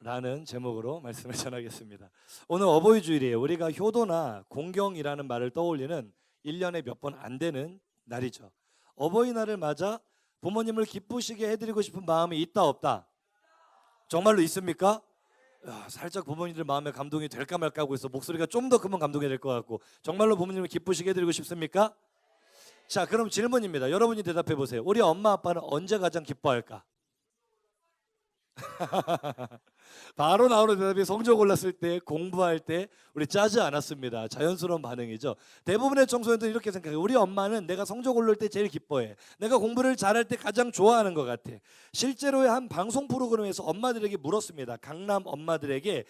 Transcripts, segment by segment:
라는 제목으로 말씀을 전하겠습니다. 오늘 어버이 주일이에요. 우리가 효도나 공경이라는 말을 떠올리는 1년에 몇 번 안 되는 날이죠. 어버이날을 맞아 부모님을 기쁘시게 해드리고 싶은 마음이 있다 없다. 정말로 있습니까? 야, 살짝 부모님들 마음에 감동이 될까 말까 하고 있어 목소리가 좀 더 크면 감동이 될 것 같고 정말로 부모님을 기쁘시게 해드리고 싶습니까? 자 그럼 질문입니다. 여러분이 대답해 보세요. 우리 엄마 아빠는 언제 가장 기뻐할까? 바로 나오는 대답이 성적 올랐을 때 공부할 때 우리 짜지 않았습니다. 자연스러운 반응이죠. 대부분의 청소년들은 이렇게 생각해요. 우리 엄마는 내가 성적 오를 때 제일 기뻐해. 내가 공부를 잘할 때 가장 좋아하는 것 같아. 실제로의 한 방송 프로그램에서 엄마들에게 물었습니다. 강남 엄마들에게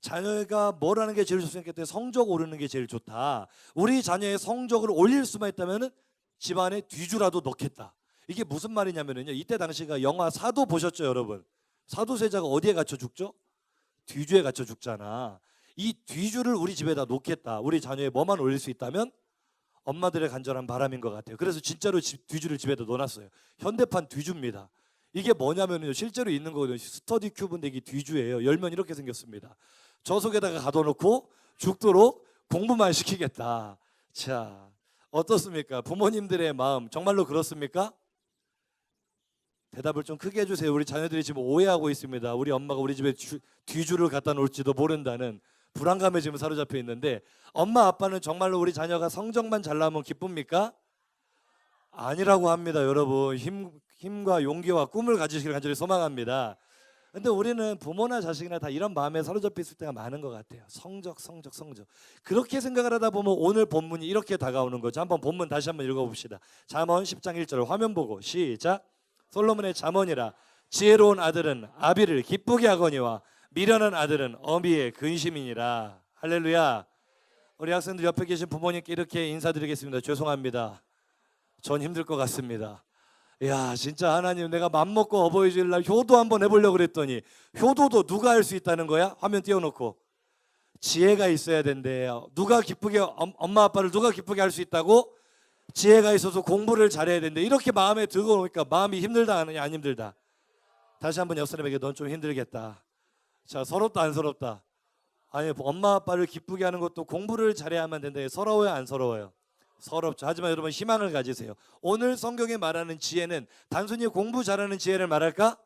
자녀가 뭘 하는 게 제일 좋습니까? 그때 성적 오르는 게 제일 좋다. 우리 자녀의 성적을 올릴 수만 있다면은 집안에 뒤주라도 넣겠다. 이게 무슨 말이냐면은요. 이때 당시가 영화 사도 보셨죠, 여러분? 사도세자가 어디에 갇혀 죽죠? 뒤주에 갇혀 죽잖아. 이 뒤주를 우리 집에다 놓겠다. 우리 자녀의 뭐만 올릴 수 있다면 엄마들의 간절한 바람인 것 같아요. 그래서 진짜로 집, 뒤주를 집에다 놓았어요. 현대판 뒤주입니다. 이게 뭐냐면요. 실제로 있는 거거든요. 스터디 큐브인데 이게 뒤주예요. 열면 이렇게 생겼습니다. 저 속에다가 가둬놓고 죽도록 공부만 시키겠다. 자, 어떻습니까? 부모님들의 마음 정말로 그렇습니까? 대답을 좀 크게 해주세요. 우리 자녀들이 지금 오해하고 있습니다. 우리 엄마가 우리 집에 주- 뒤주를 갖다 놓을지도 모른다는 불안감에 지금 사로잡혀 있는데 엄마 아빠는 정말로 우리 자녀가 성적만 잘 나오면 기쁩니까? 아니라고 합니다, 여러분. 힘 힘과 용기와 꿈을 가지시길 간절히 소망합니다. 근데 우리는 부모나 자식이나 다 이런 마음에 사로잡혀 있을 때가 많은 것 같아요. 성적, 성적, 성적. 그렇게 생각을 하다 보면 오늘 본문이 이렇게 다가오는 거죠. 한번 본문 다시 한번 읽어봅시다. 잠언 10장 1절 화면 보고 시작. 솔로몬의 잠언이라 지혜로운 아들은 아비를 기쁘게 하거니와 미련한 아들은 어미의 근심이니라. 할렐루야. 우리 학생들 옆에 계신 부모님께 이렇게 인사드리겠습니다. 죄송합니다. 전 힘들 것 같습니다. 야, 진짜 하나님 내가 맘 먹고 어버이 주일날 효도 한번 해보려고 그랬더니 효도도 누가 할 수 있다는 거야? 화면 띄워놓고 지혜가 있어야 된대요. 누가 기쁘게 엄- 엄마 아빠를 누가 기쁘게 할 수 있다고? 지혜가 있어서 공부를 잘해야 된대. 이렇게 마음에 들고 오니까 마음이 힘들다 아니냐 안 힘들다. 다시 한번 옆 사람에게 넌 좀 힘들겠다. 자 서럽다 안 서럽다. 아니 엄마 아빠를 기쁘게 하는 것도 공부를 잘해야만 된다. 서러워요 안 서러워요? 서럽죠. 하지만 여러분 희망을 가지세요. 오늘 성경에 말하는 지혜는 단순히 공부 잘하는 지혜를 말할까?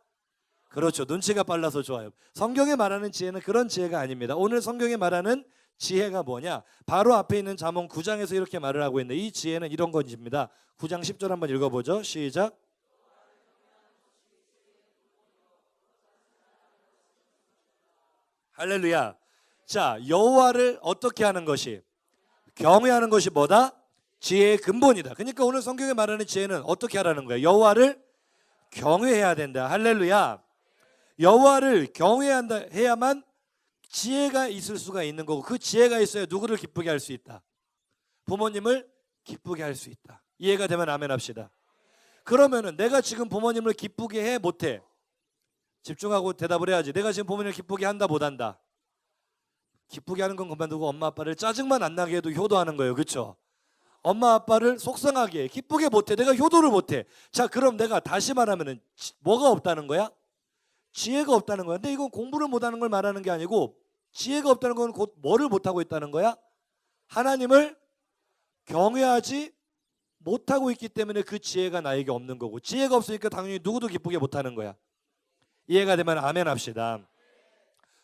그렇죠. 눈치가 빨라서 좋아요. 성경에 말하는 지혜는 그런 지혜가 아닙니다. 오늘 성경에 말하는 지혜가 뭐냐? 바로 앞에 있는 잠언 9장에서 이렇게 말을 하고 있는데 이 지혜는 이런 것입니다. 9장 10절 한번 읽어보죠. 시작. 할렐루야. 자, 여호와를 어떻게 하는 것이 경외하는 것이 뭐다? 지혜의 근본이다. 그러니까 오늘 성경에 말하는 지혜는 어떻게 하라는 거야? 여호와를 경외해야 된다. 할렐루야. 여호와를 경외한다 해야만 지혜가 있을 수가 있는 거고 그 지혜가 있어야 누구를 기쁘게 할 수 있다. 부모님을 기쁘게 할 수 있다. 이해가 되면 아멘 합시다. 그러면은 내가 지금 부모님을 기쁘게 해 못해? 집중하고 대답을 해야지. 내가 지금 부모님을 기쁘게 한다 못한다. 기쁘게 하는 건 그만두고 엄마 아빠를 짜증만 안 나게 해도 효도하는 거예요. 그렇죠? 엄마 아빠를 속상하게 해. 기쁘게 못해. 내가 효도를 못해. 자, 그럼 내가 다시 말하면은 지- 뭐가 없다는 거야? 지혜가 없다는 거야. 근데 이건 공부를 못하는 걸 말하는 게 아니고 지혜가 없다는 건 곧 뭐를 못하고 있다는 거야? 하나님을 경외하지 못하고 있기 때문에 그 지혜가 나에게 없는 거고 지혜가 없으니까 당연히 누구도 기쁘게 못하는 거야. 이해가 되면 아멘 합시다.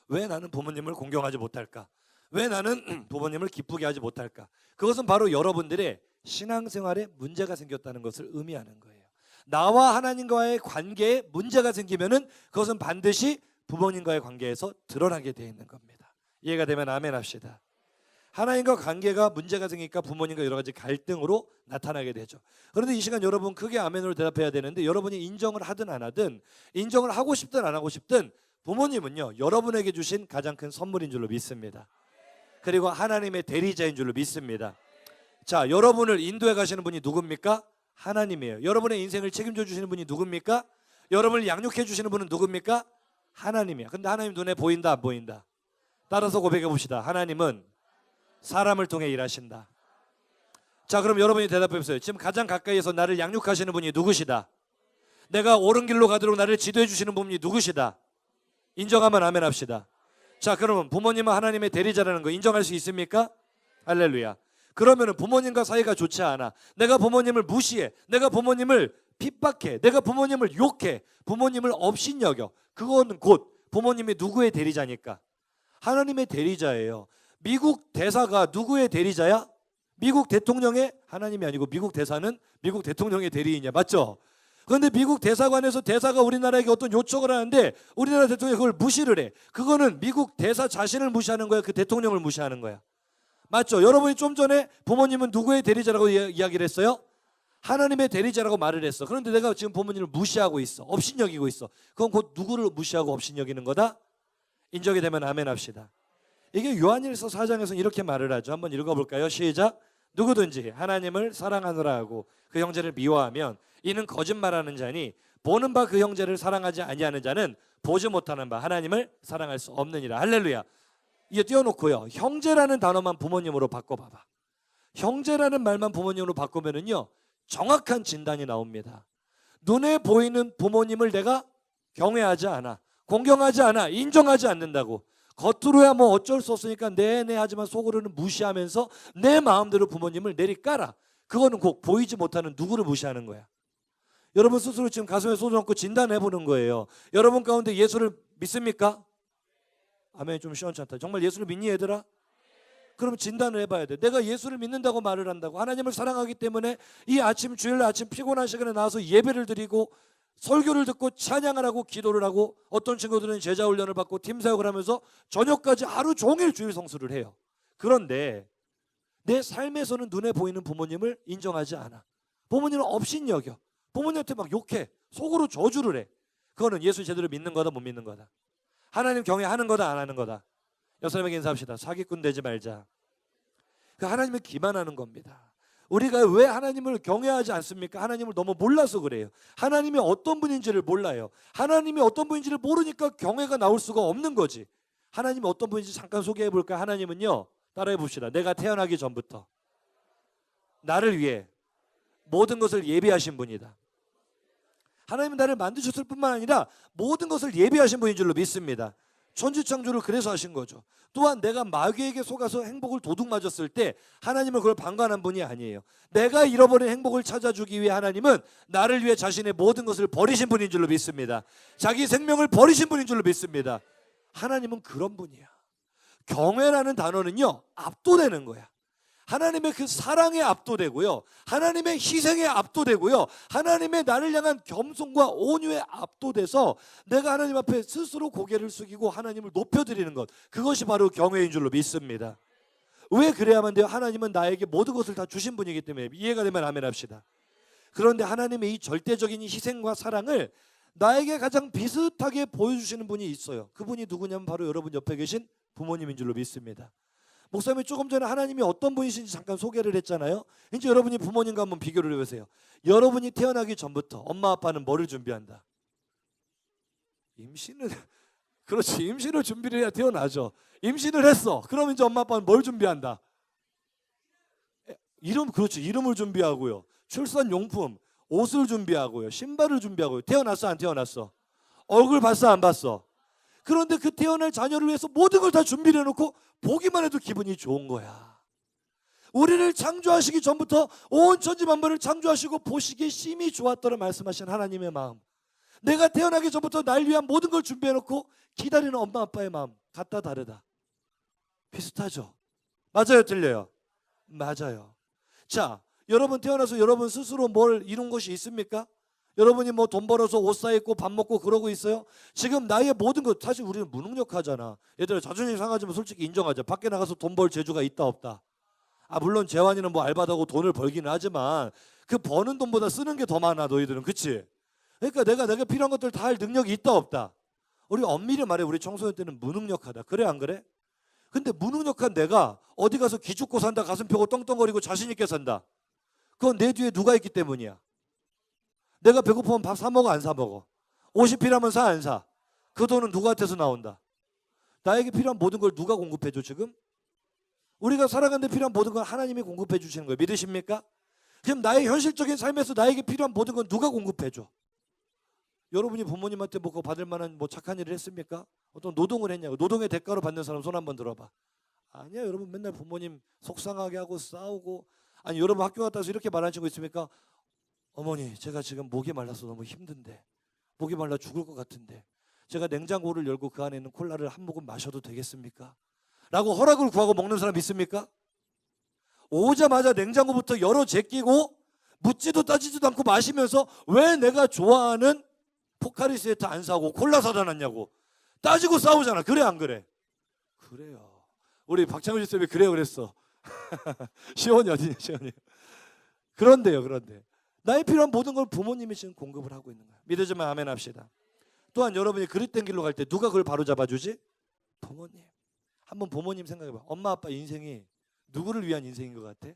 왜 나는 부모님을 공경하지 못할까? 왜 나는 부모님을 기쁘게 하지 못할까? 그것은 바로 여러분들의 신앙생활에 문제가 생겼다는 것을 의미하는 거예요. 나와 하나님과의 관계에 문제가 생기면은 그것은 반드시 부모님과의 관계에서 드러나게 되어 있는 겁니다. 이해가 되면 아멘 합시다. 하나님과 관계가 문제가 생기니까 부모님과 여러 가지 갈등으로 나타나게 되죠. 그런데 이 시간 여러분 크게 아멘으로 대답해야 되는데 여러분이 인정을 하든 안 하든 인정을 하고 싶든 안 하고 싶든 부모님은요 여러분에게 주신 가장 큰 선물인 줄로 믿습니다. 그리고 하나님의 대리자인 줄로 믿습니다. 자, 여러분을 인도해 가시는 분이 누굽니까? 하나님이에요. 여러분의 인생을 책임져 주시는 분이 누굽니까? 여러분을 양육해 주시는 분은 누굽니까? 하나님이야. 근데 하나님 눈에 보인다 안 보인다? 따라서 고백해 봅시다. 하나님은 사람을 통해 일하신다. 자, 그럼 여러분이 대답해 보세요. 지금 가장 가까이에서 나를 양육하시는 분이 누구시다? 내가 옳은 길로 가도록 나를 지도해 주시는 분이 누구시다? 인정하면 아멘 합시다. 자, 그러면 부모님은 하나님의 대리자라는 거 인정할 수 있습니까? 할렐루야. 그러면은 부모님과 사이가 좋지 않아. 내가 부모님을 무시해. 내가 부모님을 핍박해. 내가 부모님을 욕해. 부모님을 업신여겨. 그거는 곧 부모님이 누구의 대리자니까? 하나님의 대리자예요. 미국 대사가 누구의 대리자야? 미국 대통령의 하나님이 아니고 미국 대사는 미국 대통령의 대리인이야. 맞죠? 그런데 미국 대사관에서 대사가 우리나라에게 어떤 요청을 하는데 우리나라 대통령이 그걸 무시를 해. 그거는 미국 대사 자신을 무시하는 거야. 그 대통령을 무시하는 거야. 맞죠? 여러분이 좀 전에 부모님은 누구의 대리자라고 이야- 이야기를 했어요? 하나님의 대리자라고 말을 했어. 그런데 내가 지금 부모님을 무시하고 있어. 업신여기고 있어. 그건 곧 누구를 무시하고 업신여기는 거다? 인정이 되면 아멘 합시다. 이게 요한일서 4장에서 이렇게 말을 하죠. 한번 읽어볼까요? 시작. 누구든지 하나님을 사랑하노라 하고 그 형제를 미워하면 이는 거짓말하는 자니 보는 바 그 형제를 사랑하지 아니하는 자는 보지 못하는 바 하나님을 사랑할 수 없느니라. 할렐루야. 이게 띄워놓고요. 형제라는 단어만 부모님으로 바꿔봐봐. 형제라는 말만 부모님으로 바꾸면은요 정확한 진단이 나옵니다. 눈에 보이는 부모님을 내가 경외하지 않아, 공경하지 않아, 인정하지 않는다고. 겉으로야 뭐 어쩔 수 없으니까 네네 하지만 속으로는 무시하면서 내 마음대로 부모님을 내리깔아. 그거는 꼭 보이지 못하는 누구를 무시하는 거야. 여러분 스스로 지금 가슴에 손을 얹고 진단해 보는 거예요. 여러분 가운데 예수를 믿습니까? 아멘 좀 시원찮다. 정말 예수를 믿니 얘들아? 그럼 진단을 해봐야 돼. 내가 예수를 믿는다고 말을 한다고 하나님을 사랑하기 때문에 이 아침 주일 아침 피곤한 시간에 나와서 예배를 드리고 설교를 듣고 찬양을 하고 기도를 하고 어떤 친구들은 제자 훈련을 받고 팀 사역을 하면서 저녁까지 하루 종일 주일 성수를 해요. 그런데 내 삶에서는 눈에 보이는 부모님을 인정하지 않아. 부모님은 업신여겨. 부모님한테 막 욕해. 속으로 저주를 해. 그거는 예수 제대로 믿는 거다 못 믿는 거다. 하나님 경외하는 거다 안 하는 거다. 여사님에게 인사합시다. 사기꾼 되지 말자. 그 하나님을 기만하는 겁니다. 우리가 왜 하나님을 경외하지 않습니까? 하나님을 너무 몰라서 그래요. 하나님이 어떤 분인지를 몰라요. 하나님이 어떤 분인지를 모르니까 경외가 나올 수가 없는 거지. 하나님이 어떤 분인지 잠깐 소개해 볼까요? 하나님은요. 따라해 봅시다. 내가 태어나기 전부터 나를 위해 모든 것을 예비하신 분이다. 하나님은 나를 만드셨을 뿐만 아니라 모든 것을 예비하신 분인 줄로 믿습니다. 천지창조를 그래서 하신 거죠. 또한 내가 마귀에게 속아서 행복을 도둑 맞았을 때 하나님은 그걸 방관한 분이 아니에요. 내가 잃어버린 행복을 찾아주기 위해 하나님은 나를 위해 자신의 모든 것을 버리신 분인 줄로 믿습니다. 자기 생명을 버리신 분인 줄로 믿습니다. 하나님은 그런 분이야. 경외라는 단어는요 압도되는 거야. 하나님의 그 사랑에 압도되고요. 하나님의 희생에 압도되고요. 하나님의 나를 향한 겸손과 온유에 압도돼서 내가 하나님 앞에 스스로 고개를 숙이고 하나님을 높여드리는 것. 그것이 바로 경외인 줄로 믿습니다. 왜 그래야만 돼요? 하나님은 나에게 모든 것을 다 주신 분이기 때문에 이해가 되면 아멘 합시다. 그런데 하나님의 이 절대적인 이 희생과 사랑을 나에게 가장 비슷하게 보여주시는 분이 있어요. 그분이 누구냐면 바로 여러분 옆에 계신 부모님인 줄로 믿습니다. 목사님이 조금 전에 하나님이 어떤 분이신지 잠깐 소개를 했잖아요. 이제 여러분이 부모님과 한번 비교를 해보세요. 여러분이 태어나기 전부터 엄마 아빠는 뭐를 준비한다? 임신은 그렇지 임신을 준비를 해야 태어나죠. 임신을 했어. 그럼 이제 엄마 아빠는 뭘 준비한다? 에, 이름 그렇죠. 이름을 준비하고요. 출산 용품, 옷을 준비하고요. 신발을 준비하고요. 태어났어 안 태어났어? 얼굴 봤어 안 봤어? 그런데 그 태어날 자녀를 위해서 모든 걸 다 준비를 해놓고 보기만 해도 기분이 좋은 거야. 우리를 창조하시기 전부터 온 천지 만물을 창조하시고 보시기에 심히 좋았더라 말씀하신 하나님의 마음. 내가 태어나기 전부터 날 위한 모든 걸 준비해 놓고 기다리는 엄마 아빠의 마음 같다 다르다. 비슷하죠. 맞아요, 틀려요. 맞아요. 자, 여러분 태어나서 여러분 스스로 뭘 이룬 것이 있습니까? 여러분이 뭐 돈 벌어서 옷 사 입고 밥 먹고 그러고 있어요? 지금 나의 모든 것 사실 우리는 무능력하잖아. 얘들아 자존심 상하지만 솔직히 인정하자. 밖에 나가서 돈 벌 재주가 있다 없다. 아 물론 재환이는 뭐 알바다고 돈을 벌기는 하지만 그 버는 돈보다 쓰는 게 더 많아 너희들은 그치? 그러니까 내가 내가 필요한 것들 다 할 능력이 있다 없다. 우리 엄밀히 말해 우리 청소년 때는 무능력하다. 그래 안 그래? 근데 무능력한 내가 어디 가서 기죽고 산다 가슴 펴고 떵떵거리고 자신 있게 산다. 그건 내 뒤에 누가 있기 때문이야. 내가 배고프면 밥 사 먹어 안 사 먹어. 옷이 필요하면 사 안 사. 그 돈은 누구한테서 나온다. 나에게 필요한 모든 걸 누가 공급해 줘 지금? 우리가 살아가는데 필요한 모든 걸 하나님이 공급해 주시는 거예요. 믿으십니까? 그럼 나의 현실적인 삶에서 나에게 필요한 모든 건 누가 공급해 줘? 여러분이 부모님한테 뭐 그거 받을 만한 뭐 착한 일을 했습니까? 어떤 노동을 했냐고. 노동의 대가로 받는 사람 손 한번 들어봐. 아니야, 여러분 맨날 부모님 속상하게 하고 싸우고 아니 여러분 학교 갔다 와서 이렇게 말하는 친구 있습니까? 어머니, 제가 지금 목이 말라서 너무 힘든데 목이 말라 죽을 것 같은데 제가 냉장고를 열고 그 안에 있는 콜라를 한 모금 마셔도 되겠습니까? 라고 허락을 구하고 먹는 사람 있습니까? 오자마자 냉장고부터 열어 제끼고 묻지도 따지지도 않고 마시면서 왜 내가 좋아하는 포카리 스웨트 안 사고 콜라 사다 놨냐고 따지고 싸우잖아. 그래 안 그래? 그래요. 우리 박창훈 쌤이 그래요 그랬어. 시원이 어디냐 시원이. 그런데요 그런데 나의 필요한 모든 걸 부모님이 지금 공급을 하고 있는 거야. 믿어지면 아멘 합시다. 또한 여러분이 그릇된 길로 갈 때 누가 그걸 바로 잡아주지? 부모님. 한번 부모님 생각해봐. 엄마 아빠 인생이 누구를 위한 인생인 것 같아?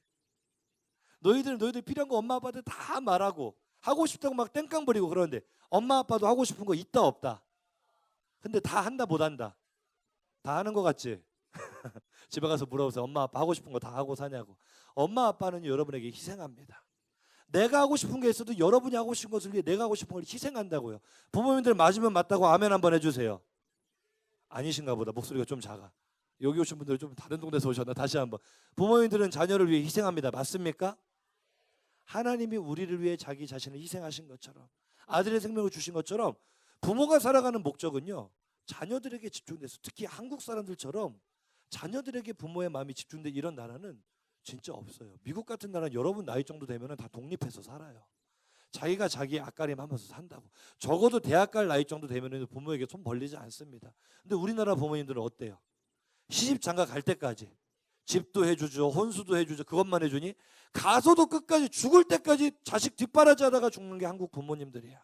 너희들 너희들 필요한 거 엄마 아빠한테 다 말하고 하고 싶다고 막 땡깡 부리고 그러는데 엄마 아빠도 하고 싶은 거 있다 없다. 근데 다 한다 못 한다. 다 하는 거 같지? 집에 가서 물어보세요. 엄마 아빠 하고 싶은 거 다 하고 사냐고. 엄마 아빠는 여러분에게 희생합니다. 내가 하고 싶은 게 있어도 여러분이 하고 싶은 것을 위해 내가 하고 싶은 걸 희생한다고요. 부모님들 맞으면 맞다고 아멘 한번 해주세요. 아니신가 보다 목소리가 좀 작아. 여기 오신 분들 좀 다른 동네에서 오셨나 다시 한번. 부모님들은 자녀를 위해 희생합니다. 맞습니까? 하나님이 우리를 위해 자기 자신을 희생하신 것처럼 아들의 생명을 주신 것처럼 부모가 살아가는 목적은요 자녀들에게 집중돼서 특히 한국 사람들처럼 자녀들에게 부모의 마음이 집중돼 이런 나라는 진짜 없어요. 미국 같은 나라는 여러분 나이 정도 되면은 다 독립해서 살아요. 자기가 자기 앞가림 하면서 산다고. 적어도 대학 갈 나이 정도 되면은 부모에게 손 벌리지 않습니다. 근데 우리나라 부모님들은 어때요? 시집 장가 갈 때까지 집도 해주죠, 혼수도 해주죠, 그것만 해주니 가서도 끝까지 죽을 때까지 자식 뒷바라지 하다가 죽는 게 한국 부모님들이야.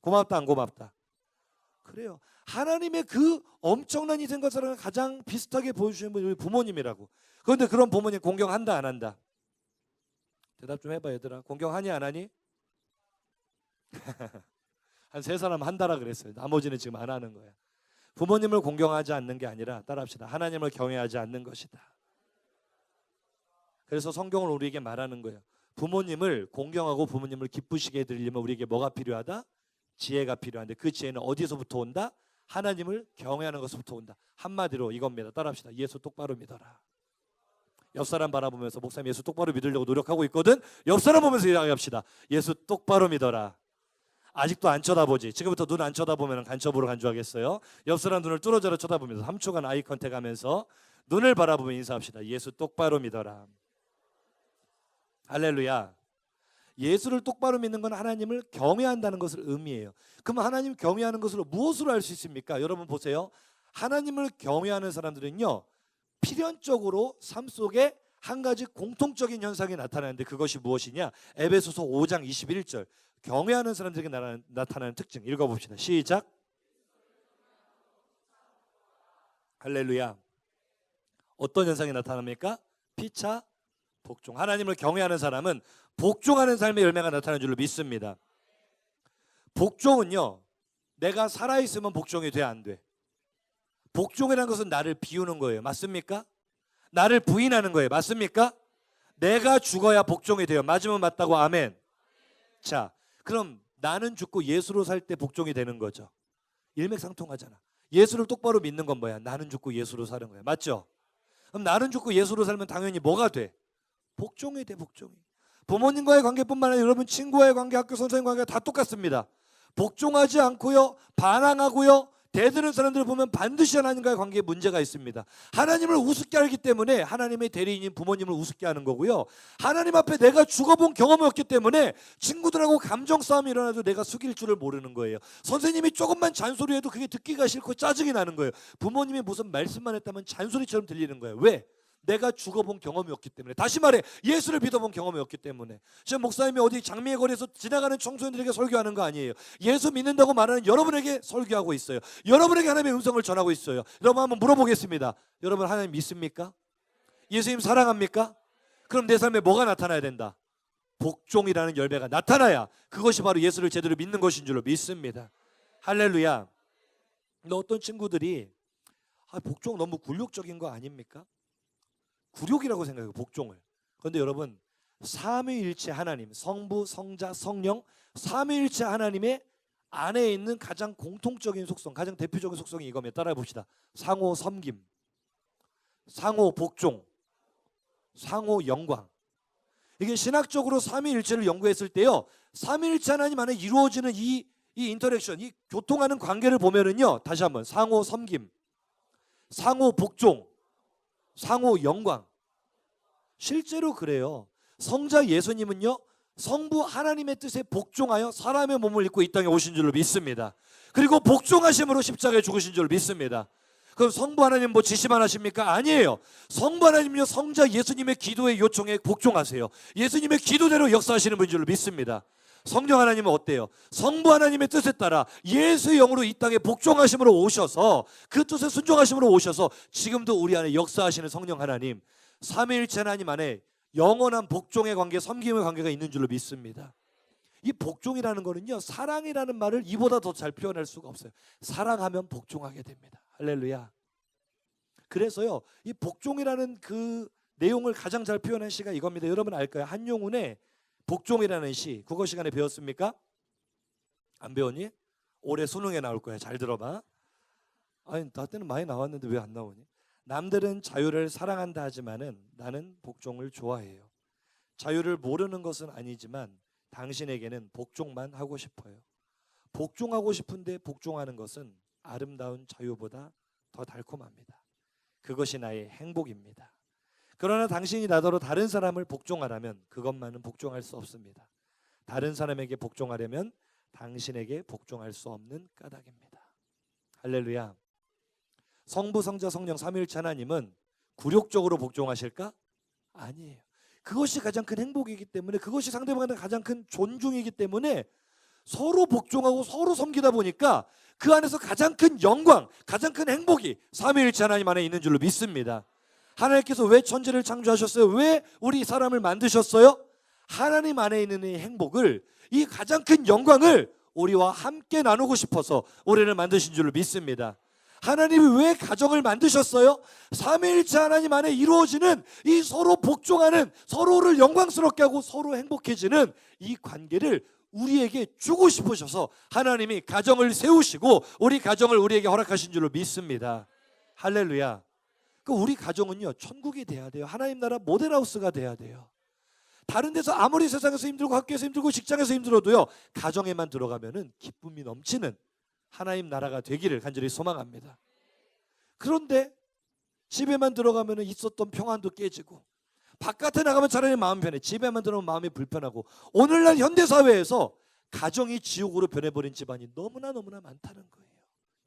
고맙다 안 고맙다. 그래요. 하나님의 그 엄청난 희생과 사랑을 가장 비슷하게 보여주시는 분이 우리 부모님이라고. 그런데 그런 부모님 공경한다 안 한다? 대답 좀 해봐 얘들아. 공경하니 안 하니? 한 세 사람 한다라 그랬어요. 나머지는 지금 안 하는 거야. 부모님을 공경하지 않는 게 아니라 따라합시다. 하나님을 경외하지 않는 것이다. 그래서 성경은 우리에게 말하는 거예요. 부모님을 공경하고 부모님을 기쁘시게 해드리려면 우리에게 뭐가 필요하다? 지혜가 필요한데 그 지혜는 어디서부터 온다? 하나님을 경외하는 것부터 온다. 한마디로 이겁니다. 따라합시다. 예수 똑바로 믿어라. 옆 사람 바라보면서 목사님 예수 똑바로 믿으려고 노력하고 있거든. 옆 사람 보면서 이야기합시다. 예수 똑바로 믿어라. 아직도 안 쳐다보지. 지금부터 눈 안 쳐다보면 간첩으로 간주하겠어요. 옆 사람 눈을 뚫어져라 쳐다보면서 3초간 아이 컨택하면서 눈을 바라보며 인사합시다. 예수 똑바로 믿어라. 할렐루야. 예수를 똑바로 믿는 건 하나님을 경외한다는 것을 의미해요. 그럼 하나님 경외하는 것으로 무엇으로 알 수 있습니까? 여러분 보세요. 하나님을 경외하는 사람들은요. 필연적으로 삶 속에 한 가지 공통적인 현상이 나타나는데 그것이 무엇이냐? 에베소서 5장 21절. 경외하는 사람들에게 나- 나타나는 특징 읽어 봅시다. 시작. 할렐루야. 어떤 현상이 나타납니까? 피차 복종. 하나님을 경외하는 사람은 복종하는 삶의 열매가 나타나는 줄로 믿습니다. 복종은요. 내가 살아 있으면 복종이 돼 안 돼? 복종이라는 것은 나를 비우는 거예요. 맞습니까? 나를 부인하는 거예요. 맞습니까? 내가 죽어야 복종이 돼요. 맞으면 맞다고 아멘. 자, 그럼 나는 죽고 예수로 살 때 복종이 되는 거죠. 일맥상통하잖아. 예수를 똑바로 믿는 건 뭐야? 나는 죽고 예수로 사는 거야. 맞죠? 그럼 나는 죽고 예수로 살면 당연히 뭐가 돼? 복종이 돼, 복종이. 부모님과의 관계뿐만 아니라 여러분 친구와의 관계, 학교 선생님 관계가 다 똑같습니다. 복종하지 않고요, 반항하고요, 대드는 사람들을 보면 반드시 하나님과의 관계에 문제가 있습니다. 하나님을 우습게 알기 때문에 하나님의 대리인인 부모님을 우습게 하는 거고요. 하나님 앞에 내가 죽어본 경험이 없기 때문에 친구들하고 감정 싸움이 일어나도 내가 숙일 줄을 모르는 거예요. 선생님이 조금만 잔소리해도 그게 듣기가 싫고 짜증이 나는 거예요. 부모님이 무슨 말씀만 했다면 잔소리처럼 들리는 거예요. 왜? 내가 죽어본 경험이 없기 때문에 다시 말해 예수를 믿어본 경험이 없기 때문에 지금 목사님이 어디 장미의 거리에서 지나가는 청소년들에게 설교하는 거 아니에요 예수 믿는다고 말하는 여러분에게 설교하고 있어요 여러분에게 하나님의 음성을 전하고 있어요 여러분 한번 물어보겠습니다 여러분 하나님 믿습니까? 예수님 사랑합니까? 그럼 내 삶에 뭐가 나타나야 된다? 복종이라는 열매가 나타나야 그것이 바로 예수를 제대로 믿는 것인 줄로 믿습니다 할렐루야 근데 어떤 친구들이 아, 복종 너무 굴욕적인 거 아닙니까? 굴욕이라고 생각해요 복종을 그런데 여러분 삼위일체 하나님 성부 성자 성령 삼위일체 하나님의 안에 있는 가장 공통적인 속성, 가장 대표적인 속성이 이겁니다. 따라해 봅시다. 상호 섬김, 상호 복종, 상호 영광. 이게 신학적으로 삼위일체를 연구했을 때요. 삼위일체 하나님 안에 이루어지는 이, 이 인터랙션, 이 교통하는 관계를 보면은요. 다시 한번 상호 섬김, 상호 복종, 상호 영광. 실제로 그래요. 성자 예수님은요. 성부 하나님의 뜻에 복종하여 사람의 몸을 입고 이 땅에 오신 줄로 믿습니다. 그리고 복종하심으로 십자가에 죽으신 줄로 믿습니다. 그럼 성부 하나님 뭐 지시만 하십니까? 아니에요. 성부 하나님요 성자 예수님의 기도의 요청에 복종하세요. 예수님의 기도대로 역사하시는 분인 줄로 믿습니다. 성령 하나님은 어때요? 성부 하나님의 뜻에 따라 예수의 영으로 이 땅에 복종하심으로 오셔서 그 뜻에 순종하심으로 오셔서 지금도 우리 안에 역사하시는 성령 하나님 삼위일체 하나님 안에 영원한 복종의 관계, 섬김의 관계가 있는 줄로 믿습니다. 이 복종이라는 거는요 사랑이라는 말을 이보다 더 잘 표현할 수가 없어요. 사랑하면 복종하게 됩니다. 할렐루야. 그래서요 이 복종이라는 그 내용을 가장 잘 표현한 시가 이겁니다. 여러분 알까요? 한용운의 복종이라는 시 국어 시간에 배웠습니까? 안 배웠니? 올해 수능에 나올 거야. 잘 들어봐. 아니 나 때는 많이 나왔는데 왜 안 나오니? 남들은 자유를 사랑한다 하지만은 나는 복종을 좋아해요. 자유를 모르는 것은 아니지만 당신에게는 복종만 하고 싶어요. 복종하고 싶은데 복종하는 것은 아름다운 자유보다 더 달콤합니다. 그것이 나의 행복입니다. 그러나 당신이 나더러 다른 사람을 복종하라면 그것만은 복종할 수 없습니다. 다른 사람에게 복종하려면 당신에게 복종할 수 없는 까닭입니다. 할렐루야. 성부, 성자, 성령 삼위일체 하나님은 굴욕적으로 복종하실까? 아니에요. 그것이 가장 큰 행복이기 때문에 그것이 상대방한테 가장 큰 존중이기 때문에 서로 복종하고 서로 섬기다 보니까 그 안에서 가장 큰 영광, 가장 큰 행복이 삼위일체 하나님 안에 있는 줄로 믿습니다. 하나님께서 왜 천지를 창조하셨어요? 왜 우리 사람을 만드셨어요? 하나님 안에 있는 이 행복을 이 가장 큰 영광을 우리와 함께 나누고 싶어서 우리를 만드신 줄로 믿습니다. 하나님이 왜 가정을 만드셨어요? 삼위일체 하나님 안에 이루어지는 이 서로 복종하는 서로를 영광스럽게 하고 서로 행복해지는 이 관계를 우리에게 주고 싶으셔서 하나님이 가정을 세우시고 우리 가정을 우리에게 허락하신 줄로 믿습니다. 할렐루야. 그 우리 가정은요 천국이 돼야 돼요. 하나님 나라 모델하우스가 돼야 돼요. 다른 데서 아무리 세상에서 힘들고 학교에서 힘들고 직장에서 힘들어도요 가정에만 들어가면은 기쁨이 넘치는 하나님 나라가 되기를 간절히 소망합니다. 그런데 집에만 들어가면 있었던 평안도 깨지고 바깥에 나가면 차라리 마음 편해. 집에만 들어오면 마음이 불편하고 오늘날 현대 사회에서 가정이 지옥으로 변해버린 집안이 너무나 너무나 많다는 거예요.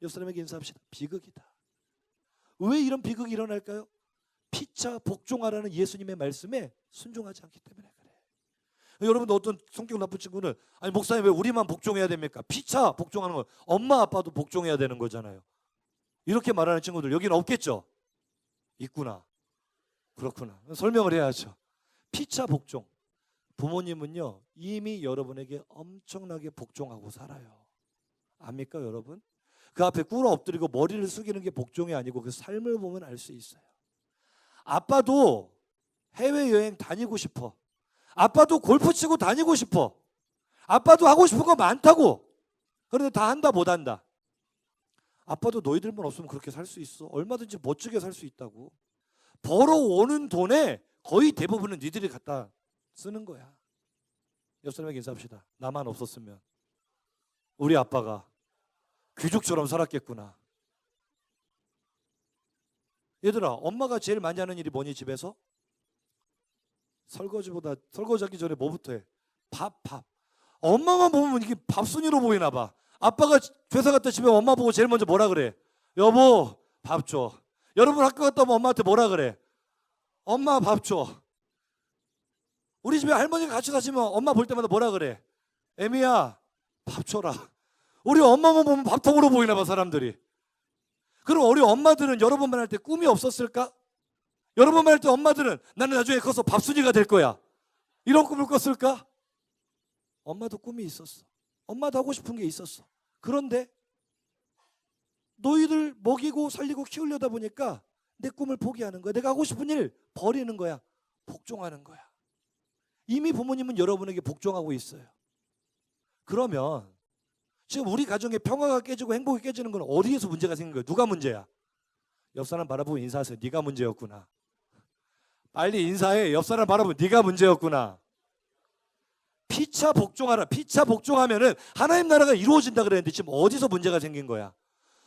옆 사람에게 인사합시다. 비극이다. 왜 이런 비극이 일어날까요? 피차 복종하라는 예수님의 말씀에 순종하지 않기 때문에 그래. 여러분도 어떤 성격 나쁜 친구는 아니 목사님 왜 우리만 복종해야 됩니까? 피차 복종하는 건 엄마 아빠도 복종해야 되는 거잖아요. 이렇게 말하는 친구들 여기는 없겠죠? 있구나. 그렇구나. 설명을 해야죠. 피차 복종. 부모님은요 이미 여러분에게 엄청나게 복종하고 살아요. 압니까 여러분? 그 앞에 꿇어 엎드리고 머리를 숙이는 게 복종이 아니고 그 삶을 보면 알 수 있어요. 아빠도 해외 여행 다니고 싶어. 아빠도 골프 치고 다니고 싶어. 아빠도 하고 싶은 거 많다고. 그런데 다 한다 못 한다. 아빠도 너희들만 없으면 그렇게 살 수 있어. 얼마든지 멋지게 살 수 있다고. 벌어오는 돈에 거의 대부분은 니들이 갖다 쓰는 거야. 옆 사람에게 인사합시다. 나만 없었으면 우리 아빠가 귀족처럼 살았겠구나. 얘들아, 엄마가 제일 많이 하는 일이 뭐니 집에서? 설거지보다 설거지하기 전에 뭐부터 해? 밥, 밥. 엄마만 보면 이게 밥순이로 보이나 봐. 아빠가 회사 갔다 집에 엄마 보고 제일 먼저 뭐라 그래? 여보, 밥 줘. 여러분 학교 갔다 오면 엄마한테 뭐라 그래? 엄마 밥 줘. 우리 집에 할머니가 같이 사시면 엄마 볼 때마다 뭐라 그래? 애미야, 밥 줘라. 우리 엄마만 보면 밥통으로 보이나 봐 사람들이. 그럼 우리 엄마들은 여러분만 할 때 꿈이 없었을까? 여러분만 할 때 엄마들은 나는 나중에 커서 밥순이가 될 거야. 이런 꿈을 꿨을까? 엄마도 꿈이 있었어. 엄마도 하고 싶은 게 있었어. 그런데 너희들 먹이고 살리고 키우려다 보니까 내 꿈을 포기하는 거야. 내가 하고 싶은 일 버리는 거야. 복종하는 거야. 이미 부모님은 여러분에게 복종하고 있어요. 그러면 지금 우리 가정의 평화가 깨지고 행복이 깨지는 건 어디에서 문제가 생긴 거예요? 누가 문제야? 옆 사람 바라보고 인사하세요. 네가 문제였구나. 빨리 인사해. 옆 사람 바라보고 네가 문제였구나. 피차 복종하라. 피차 복종하면은 하나님 나라가 이루어진다 그랬는데 지금 어디서 문제가 생긴 거야?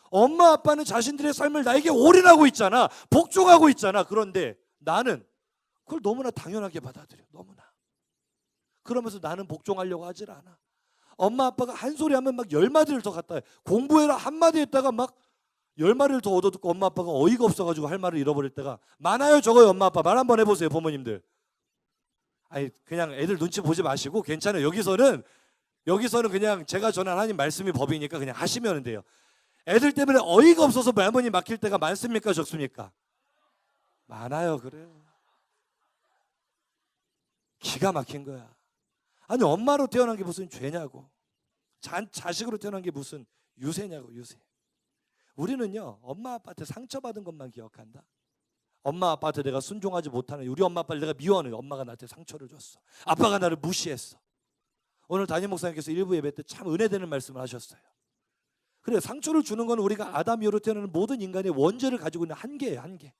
엄마 아빠는 자신들의 삶을 나에게 올인하고 있잖아. 복종하고 있잖아. 그런데 나는 그걸 너무나 당연하게 받아들여. 너무나. 그러면서 나는 복종하려고 하질 않아. 엄마 아빠가 한 소리 하면 막 열 마디를 더 갖다 해. 공부해라 한 마디 했다가 막 열 마디를 더 얻어듣고 엄마 아빠가 어이가 없어가지고 할 말을 잃어버릴 때가 많아요. 적어요. 엄마 아빠 말 한번 해보세요. 부모님들. 아니 그냥 애들 눈치 보지 마시고 괜찮아요. 여기서는 여기서는 그냥 제가 전한 하나님 말씀이 법이니까 그냥 하시면 돼요. 애들 때문에 어이가 없어서 할머니 막힐 때가 많습니까 적습니까? 많아요. 그래요. 기가 막힌 거야. 아니 엄마로 태어난 게 무슨 죄냐고. 자, 자식으로 태어난 게 무슨 유세냐고 유세. 우리는요 엄마 아빠한테 상처받은 것만 기억한다. 엄마 아빠한테 내가 순종하지 못하는 우리 엄마 아빠를 내가 미워하는 엄마가 나한테 상처를 줬어. 아빠가 나를 무시했어. 오늘 담임 목사님께서 일부 예배 때 참 은혜되는 말씀을 하셨어요. 그래 상처를 주는 건 우리가 아담 이후로 태어나는 모든 인간의 원죄를 가지고 있는 한계예요 한계.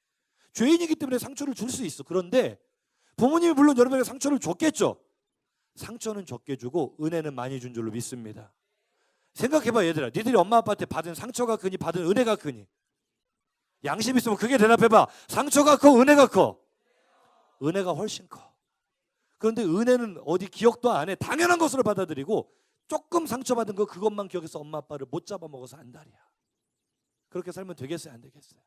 죄인이기 때문에 상처를 줄 수 있어. 그런데 부모님이 물론 여러분에게 상처를 줬겠죠. 상처는 적게 주고 은혜는 많이 준 줄로 믿습니다. 생각해봐 얘들아. 니들이 엄마 아빠한테 받은 상처가 크니 받은 은혜가 크니. 양심 있으면 그게 대답해봐. 상처가 커 은혜가 커. 은혜가 훨씬 커. 그런데 은혜는 어디 기억도 안 해. 당연한 것으로 받아들이고 조금 상처받은 거 그것만 기억해서 엄마 아빠를 못 잡아먹어서 안달이야. 그렇게 살면 되겠어요 안 되겠어요?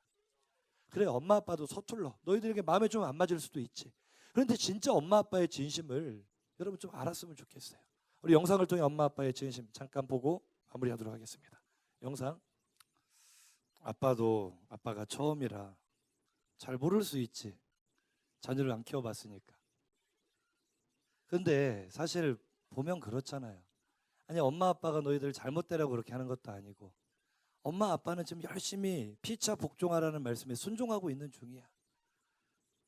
그래 엄마 아빠도 서툴러. 너희들에게 마음에 좀 안 맞을 수도 있지. 그런데 진짜 엄마 아빠의 진심을 여러분 좀 알았으면 좋겠어요. 우리 영상을 통해 엄마 아빠의 진심 잠깐 보고 마무리하도록 하겠습니다. 영상. 아빠도 아빠가 처음이라 잘 모를 수 있지. 자녀를 안 키워봤으니까. 근데 사실 보면 그렇잖아요. 아니 엄마 아빠가 너희들 잘못되라고 그렇게 하는 것도 아니고 엄마 아빠는 지금 열심히 피차 복종하라는 말씀에 순종하고 있는 중이야.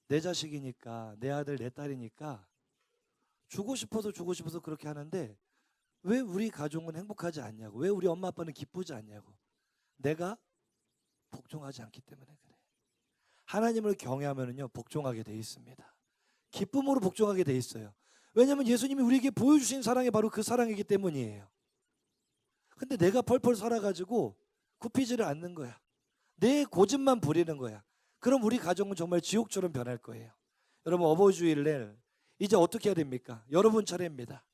내 자식이니까 내 아들 내 딸이니까 주고 싶어서 주고 싶어서 그렇게 하는데 왜 우리 가족은 행복하지 않냐고 왜 우리 엄마 아빠는 기쁘지 않냐고 내가 복종하지 않기 때문에 그래. 하나님을 경외하면은요 복종하게 돼 있습니다. 기쁨으로 복종하게 돼 있어요. 왜냐하면 예수님이 우리에게 보여주신 사랑이 바로 그 사랑이기 때문이에요. 근데 내가 펄펄 살아가지고 굽히지를 않는 거야. 내 고집만 부리는 거야. 그럼 우리 가정은 정말 지옥처럼 변할 거예요. 여러분 어버이 주일날 이제 어떻게 해야 됩니까? 여러분 차례입니다.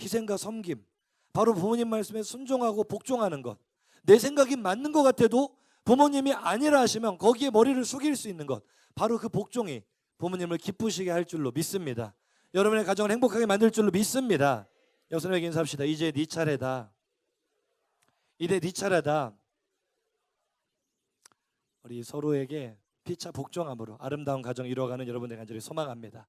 희생과 섬김. 바로 부모님 말씀에 순종하고 복종하는 것. 내 생각이 맞는 것 같아도 부모님이 아니라 하시면 거기에 머리를 숙일 수 있는 것. 바로 그 복종이 부모님을 기쁘시게 할 줄로 믿습니다. 여러분의 가정을 행복하게 만들 줄로 믿습니다. 여러분에게 인사합시다. 이제 네 차례다. 이제 네 차례다. 우리 서로에게 피차 복종함으로 아름다운 가정 이루어가는 여러분들 간절히 소망합니다.